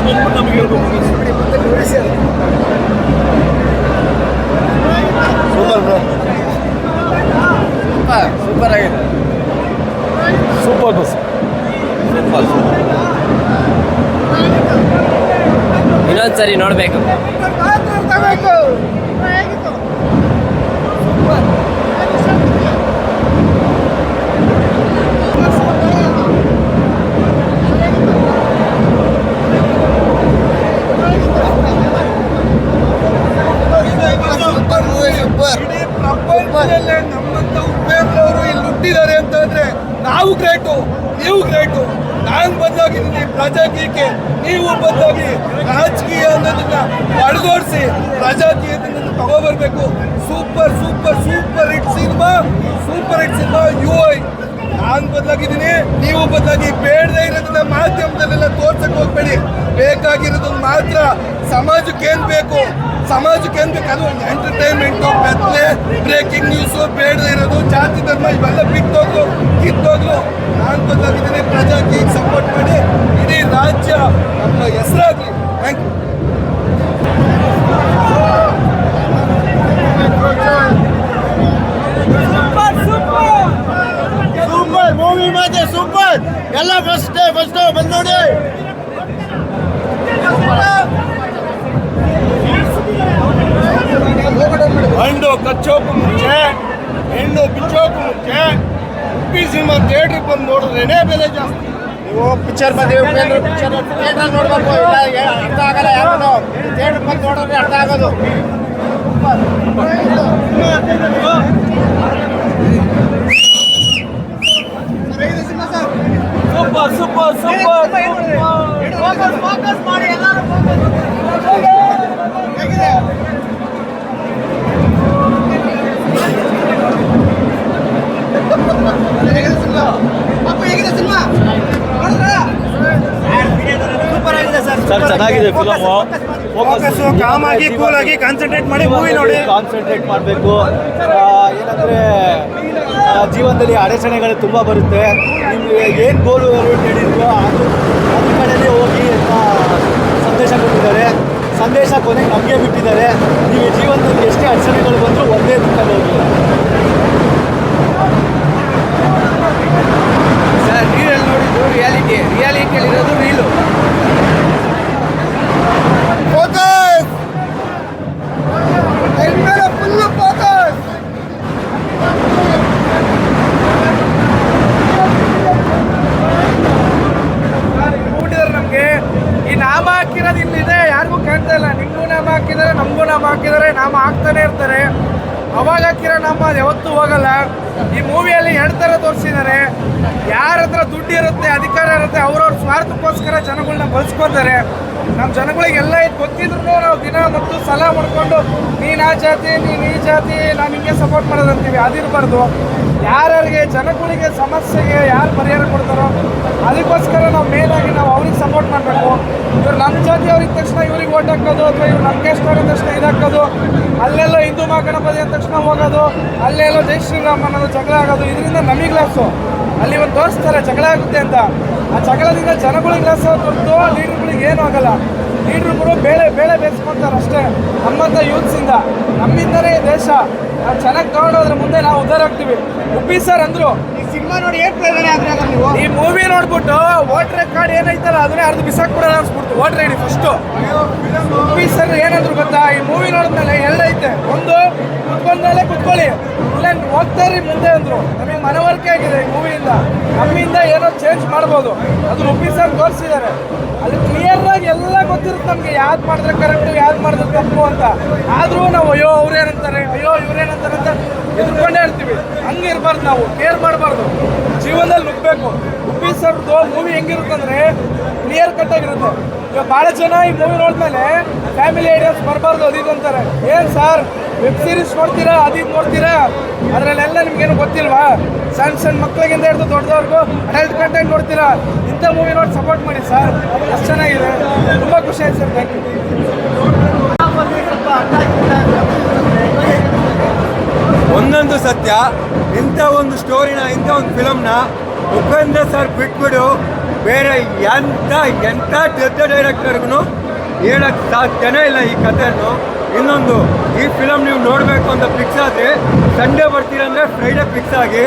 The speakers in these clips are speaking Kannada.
ಬಂದ್ಬಿಟ್ಟು ನಮಗೆ ಸೂಪರ್ ಬ್ರೋ ಸೂಪರ್ ಆಗಿದೆ. ಸೂಪರ್. ಬಸ್ ಸೂಪರ್ ಇನ್ನೊಂದ್ಸರಿ ನೋಡ್ಬೇಕು ಸೂಪರ್ ಮೂವಿ ಸೂಪರ್ ಇಡೀ ಪ್ರಪಂಚದಲ್ಲೇ ನಮ್ಮಂತ ಉಪೇಂದ್ರವರು ಇಲ್ಲಿ ಹುಟ್ಟಿದ್ದಾರೆ ಅಂತಂದ್ರೆ ನಾವು ಗ್ರೇಟು ನೀವು ಗ್ರೇಟು ನಾನು ಬದಲಾಗಿದ್ದೀನಿ ಪ್ರಜಾಕೀಯಕ್ಕೆ ನೀವು ಬದಲಾಗಿ ರಾಜಕೀಯ ಅನ್ನೋದನ್ನ ಅಳಗೋಡಿಸಿ ಪ್ರಜಾಕೀಯದಿಂದ ತಗೋಬರ್ಬೇಕು. Super super super hit cinema, super hit cinema U I ನಾನು ಬದಲಾಗಿದ್ದೀನಿ, ನೀವು ಬದಲಾಗಿ ಬೇಡದೇ ಇರೋದನ್ನ ಮಾಧ್ಯಮದಲ್ಲೆಲ್ಲ ತೋರ್ಸಕ್ ಹೋಗ್ಬೇಡಿ. ಬೇಕಾಗಿರೋದು ಮಾತ್ರ ಸಮಾಜಕ್ಕೆ ಏನ್ ಬೇಕು? ಸಮಾಜಕ್ಕೆ ಏನ್ ಬೇಕು? ಅದು ಎಂಟರ್ಟೈನ್ಮೆಂಟು ಬೆತ್ತಲೆ ಬ್ರೇಕಿಂಗ್ ನ್ಯೂಸು ಬೇಡದೇ ಇರೋದು, ಜಾತಿ ಧರ್ಮ ಇವೆಲ್ಲ ಬಿಟ್ಟೋದ್ರು ಕಿತ್ತೋಗ್ಲು. ನಾನು ಬದಲಾಗಿದ್ದೀನಿ ಪ್ರಜಾಕೀಯ ಸಪೋರ್ಟ್ ಮಾಡಿ. ರಾಜ್ಯ ನಮ್ಮ ಹೆಸರಾಗ್ಲಿ. ಥ್ಯಾಂಕ್ ಯು ಸೂಪರ್ ಮೂವಿ ಮಾತ್ರ ಸೂಪರ್ ಎಲ್ಲ ಫಸ್ಟ್ ಡೇ ಫಸ್ಟ್ ಡೇ ಬಂದ್ ನೋಡಿ. ಹಣ್ಣು ಕಚ್ಚೋಕು ಮುಂಚೆ ಹೆಣ್ಣು ಬಿಚ್ಚೋಕು ಮುಂಚೆ ಉಪ್ಪಿ ಸಿನಿಮಾ ಥಿಯೇಟ್ರಿಗೆ ಬಂದು ನೋಡಿದ್ರೇನೆ ಬೆಲೆ ಜಾಸ್ತಿ. ನೀವು ಪಿಕ್ಚರ್ ಬಂದಿವಿ ಉಪೇಂದ್ರ ಪಿಕ್ಚರ್ ಥಿಯೇಟರ್ ನೋಡ್ಬೇಕು, ಇಲ್ಲ ಅರ್ಥ ಆಗಲ್ಲ ಯಾವುದು ಥಿಯೇಟರ್ ಬಂದು ನೋಡಿದ್ರೆ ಅರ್ಥ ಆಗೋದು. ಚೆನ್ನಾಗಿದೆ ಫಿಲಮು ಫೋಕಸ್ಸು calm ಆಗಿ, concentrate ಮಾಡಿ ಮೂವಿ ನೋಡಿ. ಕಾನ್ಸಂಟ್ರೇಟ್ ಮಾಡಬೇಕು. ಏನಂದರೆ ಜೀವನದಲ್ಲಿ ಅಡಚಣೆಗಳು ತುಂಬ ಬರುತ್ತೆ. ನಿಮಗೆ ಏನು ಗೋಲು ಹೇಳಿದ್ರು ಅದು ಅದ್ರ ಕಡೆಯಲ್ಲಿ ಹೋಗಿ ಅಂತ ಸಂದೇಶ ಕೊಟ್ಟಿದ್ದಾರೆ. ಸಂದೇಶ ಕೊನೆಗೆ ನಮಗೆ ಬಿಟ್ಟಿದ್ದಾರೆ. ನೀವು ಜೀವನದಲ್ಲಿ ಎಷ್ಟೇ ಅಡಚಣೆಗಳು ಬಂದರೂ ಒಂದೇ ದಿಕ್ಕಲ್ಲಿ ಹೋಗಿ ಸರ್ ರೀಲಲ್ಲಿ ನೋಡಿದ್ದು ರಿಯಾಲಿಟಿ ರಿಯಾಲಿಟಿಯಲ್ಲಿರೋದು ರೀಲು ಫೋಕಸ್ ಫುಲ್ ಫೋಕಸ್ ನೋಡಿದ್ರೆ ನಮಗೆ ಈ ನಾಮ ಹಾಕಿರೋದು ಇಲ್ಲಿದೆ ಯಾರಿಗೂ ಕಾಣ್ತಾ ಇಲ್ಲ ನಿಮಗೂ ನಾಮ ಹಾಕಿದ್ದಾರೆ ನಮಗೂ ನಾಮ ಹಾಕಿದ್ದಾರೆ ನಾಮ ಹಾಕ್ತಾನೆ ಇರ್ತಾರೆ. ಅವಾಗ ಕಿರಣ್ ನಮ್ಮ ಅದು ಯಾವತ್ತೂ ಹೋಗಲ್ಲ. ಈ ಮೂವಿಯಲ್ಲಿ ಎರಡು ಥರ ತೋರಿಸಿದ್ದಾರೆ. ಯಾರ ಹತ್ರ ದುಡ್ಡು ಇರುತ್ತೆ, ಅಧಿಕಾರ ಇರುತ್ತೆ, ಅವ್ರವ್ರ ಸ್ವಾರ್ಥಕ್ಕೋಸ್ಕರ ಜನಗಳನ್ನ ಬಳಸ್ಕೊತಾರೆ. ನಮ್ಮ ಜನಗಳಿಗೆಲ್ಲ ಇದು ಗೊತ್ತಿದ್ರು ನಾವು ದಿನ ಮತ್ತು ಸಲ ಮಾಡಿಕೊಂಡು ನೀನು ಆ ಜಾತಿ, ನೀನು ಈ ಜಾತಿ, ನಾನು ಹಿಂಗೆ ಸಪೋರ್ಟ್ ಮಾಡೋದಂತೀವಿ ಅದಿರಬಾರ್ದು ಯಾರ್ಯಾರಿಗೆ, ಜನಗಳಿಗೆ ಸಮಸ್ಯೆಗೆ ಯಾರು ಪರಿಹಾರ ಕೊಡ್ತಾರೋ, ಅದಕ್ಕೋಸ್ಕರ ನಾವು ಮೇನಾಗಿ ನಾವು ಅವ್ರಿಗೆ ಸಪೋರ್ಟ್ ಮಾಡಬೇಕು. ಇವ್ರು ನಮ್ಮ ಜಾತಿ ಅವ್ರಿಗೆ ಓಟ್ ಹಾಕೋದು ಅಥವಾ ಇವ್ರು ನಮ್ಮ ಕ್ಯಾಸ್ಟ್ ತಕ್ಷಣ ಇದು ಅಲ್ಲೆಲ್ಲ ಹಿಂದೂ ಮಹಾಗಣಪತಿ ಅಂದ ತಕ್ಷಣ ಹೋಗೋದು, ಅಲ್ಲೆಲ್ಲೋ ಜೈ ಶ್ರೀರಾಮ್ ಅನ್ನೋದು ಜಗಳ ಆಗೋದು, ಇದರಿಂದ ನಮಗೆ ಲಾಸು ಅಲ್ಲಿ ಒಂದು ತೋರಿಸ್ತಾರೆ ಜಗಳ ಆಗುತ್ತೆ ಅಂತ. ಆ ಜಗಳದಿಂದ ಜನಗಳಿಗೆ ಲಾಸ್ ಹೊರತು ಲೀಡರ್ಗಳಿಗೆ ಏನೂ ಆಗಲ್ಲ. ಲೀಡ್ರುಗಳು ಬೇಳೆ ಬೇಳೆ ಬೇಯಿಸ್ಕೊಳ್ತಾರೆ ಅಷ್ಟೇ. ನಮ್ಮಂಥ ಯೂತ್ಸಿಂದ. ನಮ್ಮಿಂದಲೇ ದೇಶ. ನಾವು ಚೆನ್ನಾಗಿ ತಗೊಂಡೋದ್ರೆ ಮುಂದೆ ನಾವು ಉದ್ದಾರ ಆಗ್ತೀವಿ. ಉಪ್ಪಿ ಸರ್ ಅಂದರು ಈ ಸಿನಿಮಾ ನೋಡಿ ಏನು ಪ್ರೇರಣೆ ಆದರೆ ನೀವು? ಈ ಮೂವಿ ನೋಡ್ಬಿಟ್ಟು ವಾಟ್ರ್ ಕಾರ್ಡ್ ಏನೈತಲ್ಲ ಅದನ್ನೇ ಅರ್ಧ ಬಿಸಾಕ್ಬಿಡೋಣ ಅನ್ಸ್ಬಿಡ್ತು. ವಾಟ್ರ್ ಐಡಿ ಫಸ್ಟು ಉಪ್ಪಿ ಸರ್ ಏನಂದ್ರು ಗೊತ್ತಾ? ಈ ಮೂವಿ ನೋಡಿದ್ಮೇಲೆ ಎರಡೈತೆ ಒಂದು ಕುತ್ಕೊಂಡ್ಮೇಲೆ ಕುತ್ಕೊಳ್ಳಿ. ಇಲ್ಲ ಹೋಗ್ತಾರಿ ಮುಂದೆ ಅಂದರು. ನಮಗೆ ಮನವರಿಕೆ ಆಗಿದೆ ಈ ಮೂವಿಯಿಂದ ನಮ್ಮಿಂದ ಏನೋ ಚೇಂಜ್ ಮಾಡ್ಬೋದು. ಅದು ಉಪ್ಪಿ ಸರ್ ತೋರಿಸಿದ್ದಾರೆ. ಅದು ಕ್ಲಿಯರ್ ಆಗಿ ಎಲ್ಲ ಗೊತ್ತಿರುತ್ತೆ ನಮಗೆ. ಯಾವ್ದು ಮಾಡಿದ್ರೆ ಕರೆಕ್ಟ್ ಯಾವ್ದು ಮಾಡಿದ್ರೆ ತಪ್ಪು ಅಂತ. ಆದರೂ ನಾವು ಅಯ್ಯೋ, ಅವ್ರೇನಂತಾರೆ? ಅಯ್ಯೋ, ಇವ್ರೇನಂತಾರೆ ಅಂತ ಎದ್ಕೊಂಡೇ ಇರ್ತೀವಿ. ಹಂಗೆ ಇರಬಾರ್ದು ನಾವು. ಕೇರ್ ಮಾಡಬಾರ್ದು. ಜೀವನದಲ್ಲಿ ನುಗ್ಬೇಕು ಉಪ್ಪಿ ಸರ್ದು ಮೂವಿ ಹೆಂಗಿರುತ್ತಂದ್ರೆ ಕ್ಲಿಯರ್ ಕಟ್ ಆಗಿರುತ್ತೆ ಇವಾಗ ಭಾಳ ಜನ ಈ ಮೂವಿ ನೋಡಿದ್ಮೇಲೆ ಫ್ಯಾಮಿಲಿ ಐಡಿಯಾಸ್ ಬರಬಾರ್ದು, ಅದು ಇದು ಅಂತಾರೆ. ಏನು ಸರ್ ವೆಬ್ ಸೀರೀಸ್ ನೋಡ್ತೀರಾ ಇದು ನೋಡ್ತೀರಾ? ಅದರಲ್ಲೆಲ್ಲ ನಿಮ್ಗೇನು ಗೊತ್ತಿಲ್ವಾ? ಸಣ್ಣ ಸಣ್ಣ ಮಕ್ಳಿಗಿಂತ ಹಿಡಿದು ದೊಡ್ಡದವ್ರಿಗೂ ಅಡಲ್ಟ್ ಕಂಟೆಂಟ್ ನೋಡ್ತೀರಾ? ಇಂಥ ಮೂವಿ ನೋಡಿ ಸಪೋರ್ಟ್ ಮಾಡಿ ಸರ್. ಅಷ್ಟು ಚೆನ್ನಾಗಿದೆ. ತುಂಬ ಖುಷಿ ಆಯ್ತು ಸರ್. ಥ್ಯಾಂಕ್ ಯು ಒಂದೊಂದು ಸತ್ಯ, ಇಂಥ ಒಂದು ಸ್ಟೋರಿನ ಇಂಥ ಒಂದು ಫಿಲಮ್ನ ಉಪೇಂದ್ರ ಸರ್ ಬಿಟ್ಬಿಡು. ಬೇರೆ ಎಂಥ ಎಂಥ ದೊಡ್ಡ ಡೈರೆಕ್ಟರ್ಗೂ ಹೇಳಕ್ಕೆ ಸಾಧ್ಯನೇ ಇಲ್ಲ ಈ ಕಥೆಯನ್ನು. ಇನ್ನೊಂದು, ಈ ಫಿಲಮ್ ನೀವು ನೋಡಬೇಕು ಅಂತ ಫಿಕ್ಸ್ ಆದರೆ ಸಂಡೇ ಬರ್ತೀರಂದರೆ ಫ್ರೈಡೇ ಫಿಕ್ಸ್ ಆಗಿ,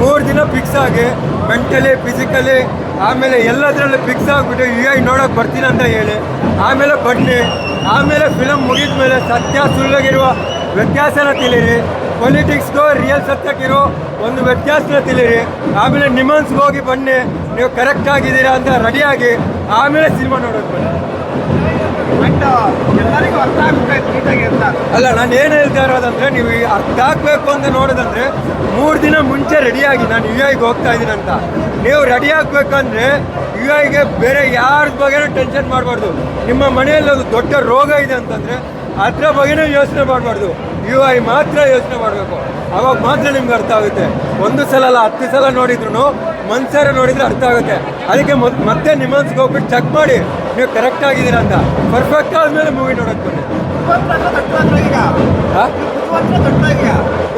ಮೂರು ದಿನ ಫಿಕ್ಸ್ ಆಗಿ ಮೆಂಟಲಿ ಫಿಸಿಕಲಿ ಆಮೇಲೆ ಎಲ್ಲದರಲ್ಲೂ ಫಿಕ್ಸ್ ಆಗಿಬಿಟ್ಟು ಐ ನೋಡೋಕೆ ಬರ್ತೀನಿ ಅಂತ ಹೇಳಿ. ಆಮೇಲೆ ಬನ್ನಿ, ಆಮೇಲೆ ಫಿಲಮ್ ಮುಗಿದ ಮೇಲೆ ಸತ್ಯ ಸುಳ್ಳಗಿರುವ ವ್ಯತ್ಯಾಸನ ತಿಳಿರಿ. ಪೊಲಿಟಿಕ್ಸ್ಗೂ ರಿಯಲ್ ಸತ್ಯಕ್ಕಿರೋ ಒಂದು ವ್ಯತ್ಯಾಸನ ತಿಳಿರಿ. ಆಮೇಲೆ ನಿಮನ್ಸ್ಗೆ ಹೋಗಿ ಬನ್ನಿ ನೀವು ಕರೆಕ್ಟ್ ಆಗಿದ್ದೀರಾ ಅಂತ ರೆಡಿಯಾಗಿ ಆಮೇಲೆ ಸಿನಿಮಾ ನೋಡೋಕೆ ಎಲ್ಲರಿಗೂ ಅರ್ಥ ಆಗುತ್ತೆ ನೀಟಾಗಿ ಅಂತ. ಅಲ್ಲ ನಾನು ಏನು ಹೇಳ್ತಾ ಇರೋದಂದ್ರೆ ನೀವು ಅರ್ಥ ಆಗ್ಬೇಕು ಅಂತ ನೋಡೋದಂದ್ರೆ ಮೂರು ದಿನ ಮುಂಚೆ ರೆಡಿಯಾಗಿ ನಾನು ಯು ಐಗೆ ಹೋಗ್ತಾ ಇದ್ದೀನಿ ಅಂತ. ನೀವು ರೆಡಿ ಆಗ್ಬೇಕಂದ್ರೆ ಯು ಐಗೆ ಬೇರೆ ಯಾರ ಬಗ್ಗೆನೂ ಟೆನ್ಷನ್ ಮಾಡಬಾರ್ದು. ನಿಮ್ಮ ಮನೆಯಲ್ಲಿ ಒಂದು ದೊಡ್ಡ ರೋಗ ಇದೆ ಅಂತಂದರೆ ಅದರ ಬಗ್ಗೆನೂ ಯೋಚನೆ ಮಾಡಬಾರ್ದು. ಯು ಐ ಮಾತ್ರ ಯೋಚನೆ ಮಾಡಬೇಕು. ಅವಾಗ ಮಾತ್ರ ನಿಮ್ಗೆ ಅರ್ಥ ಆಗುತ್ತೆ. ಒಂದು ಸಲ ಅಲ್ಲ ಹತ್ತು ಸಲ ನೋಡಿದ್ರು ಮನ್ಸಾರ ನೋಡಿದ್ರೆ ಅರ್ಥ ಆಗುತ್ತೆ. ಅದಕ್ಕೆ ಮತ್ತೆ ನಿಮ್ಮನ್ಸ್ಗೆ ಹೋಗ್ಬಿಟ್ಟು ಚೆಕ್ ಮಾಡಿ, ನೀವು ಕರೆಕ್ಟ್ ಆಗಿದ್ದೀರಾ ಅಂತ. ಪರ್ಫೆಕ್ಟ್ ಆದಮೇಲೆ ಮೂವಿ ನೋಡೋಕೆ ಬನ್ನಿ.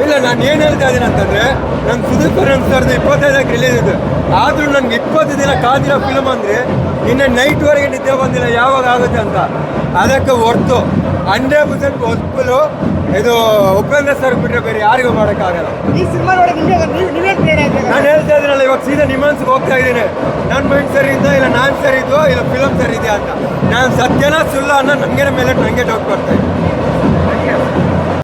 ಇಲ್ಲ, ನಾನು ಏನು ಹೇಳ್ತಾ ಇದ್ದೀನಿ ಅಂತಂದ್ರೆ ನನ್ನ ಸುದೀಪ್ ಸಾವಿರದ ಇಪ್ಪತ್ತೈದಕ್ಕೆ ರಿಲೀಸ್ ಇದೆ ಆದರೂ ನನಗೆ ಇಪ್ಪತ್ತು ದಿನ ಕಾದಿರೋ ಫಿಲ್ಮ್ ಅಂದರೆ, ನಿನ್ನೆ ನೈಟ್ವರೆಗೆ ನಿದ್ದೆ ಬಂದಿಲ್ಲ, ಯಾವಾಗ ಆಗುತ್ತೆ ಅಂತ. ಅದಕ್ಕೆ ಹೊರ್ತು. ಹಂಡ್ರೆಡ್ ಪರ್ಸೆಂಟ್ ಹೊಸ್ಪುಲು ಇದು ಉಪೇಂದ್ರ ಸರ್ ಬಿಟ್ಟರೆ ಬೇರೆ ಯಾರಿಗೂ ಮಾಡೋಕ್ಕಾಗಲ್ಲ. ಈ ಸಿನಿಮಾ ನೋಡಿ ನಿಮಗೆ ನೀವು ನೀವೇ ಪ್ರೇರಣೆ ನಾನು ಹೇಳ್ತಾ ಇದ್ದೀನಲ್ಲ ಇವಾಗ ಸೀದಾ ನಿಮಾನ್ಸ್ಗೆ ಹೋಗ್ತಾ ಇದ್ದೀನಿ. ನನ್ನ ಮೈಂಡ್ ಸರಿ ಇದ್ದ ಇಲ್ಲ ನಾನು ಸರಿ ಇದ್ದೋ ಇಲ್ಲ ಫಿಲಮ್ ಸರಿ ಇದೆಯಾ ಅಂತ. ನಾನು ಸತ್ಯನ ಸುಳ್ಳ ಅನ್ನೋ ನನಗೆ ಮೇಲೆ ನನಗೆ ಡೌಟ್ ಬರ್ತಾ ಇದೆ.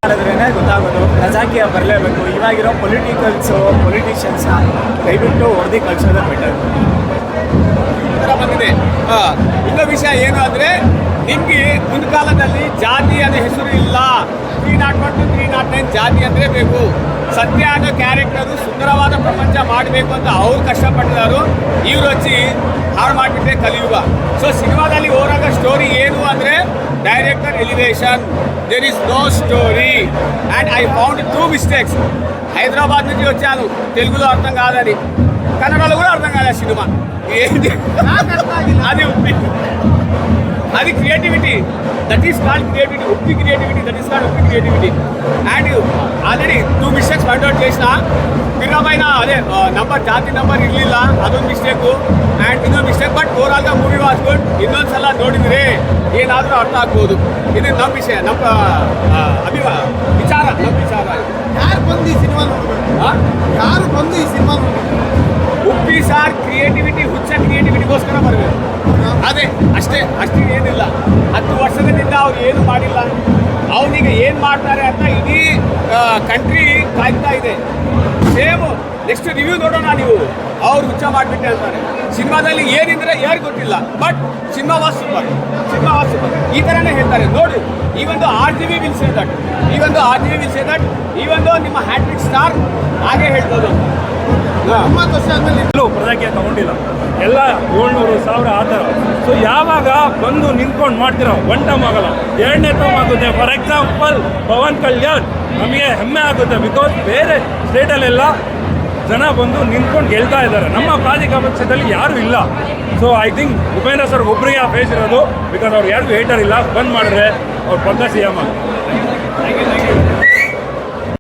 ಮಾಡಿದ್ರೇ ಗೊತ್ತಾಗೋದು. ರಾಜಕೀಯ ಬರಲೇಬೇಕು. ಇವಾಗಿರೋ ಪೊಲಿಟಿಕಲ್ಸು ಪೊಲಿಟಿಷಿಯನ್ಸ್ ದಯವಿಟ್ಟು ಹೊಡೆದು ಕಳ್ಸೋದೇ ಬೆಟರ್ ಬಂದಿದೆ. ಆ, ಇನ್ನೊಂದು ವಿಷಯ ಏನು ಅಂದರೆ ನಿಮಗೆ ಮುಂದ್ಕಾಲದಲ್ಲಿ ಜಾತಿ ಅನ್ನೋ ಹೆಸರು ಇಲ್ಲ three nought one two three nought nine ಜಾತಿ ಅಂದರೆ ಬೇಕು ಸತ್ಯ ಅನ್ನೋ ಕ್ಯಾರೆಕ್ಟರು ಸುಂದರವಾದ ಪ್ರಪಂಚ ಮಾಡಬೇಕು ಅಂತ ಅವ್ರು ಕಷ್ಟಪಟ್ಟಿದ್ದಾರೆ ಇವ್ರು ಹಚ್ಚಿ ಹಾಳು ಮಾಡಿಬಿಟ್ಟೆ ಕಲಿಯುಗ ಸೊ ಸಿನಿಮಾದಲ್ಲಿ ಹೋರಾಗ ಸ್ಟೋರಿ ಏನು ಅಂದರೆ director elevation there is no story and I found two mistakes Hyderabad నుంచి వచ్చాను తెలుగులో అర్థం కాదని కన్నడలో కూడా అర్థం కాలేదు సినిమా ఏంటి అది ఉంది అది creativity that is called creativity Uppi creativity that is called Uppi creativity and already two mistakes out చేసిన. తిరగపైన అదే నంబర్ జాతి నంబర్ ఇల్లిల్ల. అదొక మిస్టేక్ అండ్ ఇదో మిస్టేక్ బట్ ఓవరాల్గా మూవీ వాచ్ గుడ్ ಇನ್ನೊಂದು ಸಲ ನೋಡಿದರೆ ಏನಾದರೂ ಅರ್ಥ ಆಗ್ಬೋದು ಇದು ನಮ್ಮ ವಿಷಯ ನಮ್ಮ ಅಭಿವ ವಿಚಾರ ನಮ್ಮ ವಿಚಾರ ಯಾರು ಬಂದು ಈ ಸಿನಿಮಾ ನೋಡಬೇಕು ಯಾರು ಬಂದು ಈ ಸಿನಿಮಾ ಉಪ್ಪಿ ಸಾರ್ ಕ್ರಿಯೇಟಿವಿಟಿ ಹುಚ್ಚ ಕ್ರಿಯೇಟಿವಿಟಿಗೋಸ್ಕರ ಬರಬೇಕು. ಅದೇ, ಅಷ್ಟೇ ಅಷ್ಟೇ ಏನಿಲ್ಲ. ಹತ್ತು ವರ್ಷದಿಂದ ಅವ್ರು ಏನು ಮಾಡಿಲ್ಲ. ಅವನಿಗೆ ಏನು ಮಾಡ್ತಾರೆ ಅಂತ ಇಡೀ ಕಂಟ್ರಿ ಕಾಯ್ತಾ ಇದೆ. ಸೇಮ್ ನೆಕ್ಸ್ಟ್ ರಿವ್ಯೂ ನೋಡೋಣ ನೀವು. ಅವ್ರು ಹುಚ್ಚ ಮಾಡಿಬಿಟ್ಟೆ ಅಂತಾರೆ. ಸಿನಿಮಾದಲ್ಲಿ ಏನಿದ್ರೆ ಯಾರು ಗೊತ್ತಿಲ್ಲ but cinema was super cinema was super ಈ ಥರನೇ ಹೇಳ್ತಾರೆ. ನೋಡಿ, ಈ ಒಂದು R G B will say that ಈ ಒಂದು R G B will say that ಈ ಒಂದು ನಿಮ್ಮ ಹ್ಯಾಟ್ರಿಕ್ ಸ್ಟಾರ್ ಹಾಗೆ ಹೇಳ್ಬೋದು. ಎಲ್ಲೂ ಪ್ರಜಾಕೀಯ ತಗೊಂಡಿಲ್ಲ. ಎಲ್ಲ ಏಳ್ನೂರು, ಸಾವಿರ ಆ ಥರ. ಸೊ ಯಾವಾಗ ಬಂದು ನಿಂತ್ಕೊಂಡು ಮಾಡ್ತಿರೋ ಒನ್ ಟೈಮ್ ಆಗಲ್ಲ. ಎರಡನೇ ಟೈಮ್ ಆಗುತ್ತೆ. ಫಾರ್ ಎಕ್ಸಾಂಪಲ್ ಪವನ್ ಕಲ್ಯಾಣ್ ನಮಗೆ ಹೆಮ್ಮೆ ಆಗುತ್ತೆ ಬಿಕಾಸ್ ಬೇರೆ ಸ್ಟೇಟಲ್ಲೆಲ್ಲ ಜನ ಬಂದು ನಿಂತ್ಕೊಂಡು ಗೆಲ್ತಾ ಇದ್ದಾರೆ. ನಮ್ಮ ಪ್ರಾಧಿಕ ಪಕ್ಷದಲ್ಲಿ ಯಾರೂ ಇಲ್ಲ. So I think Upendra sir ಒಬ್ಬರಿಗೆ ಆ ಫೇಸ್ ಇರೋದು ಬಿಕಾಸ್ ಅವ್ರು ಯಾರಿಗೂ ಹೇಟರ್ ಇಲ್ಲ. ಬಂದ್ ಮಾಡಿದ್ರೆ ಅವ್ರು ಪಕ್ಕ ಸಿ ಎಂ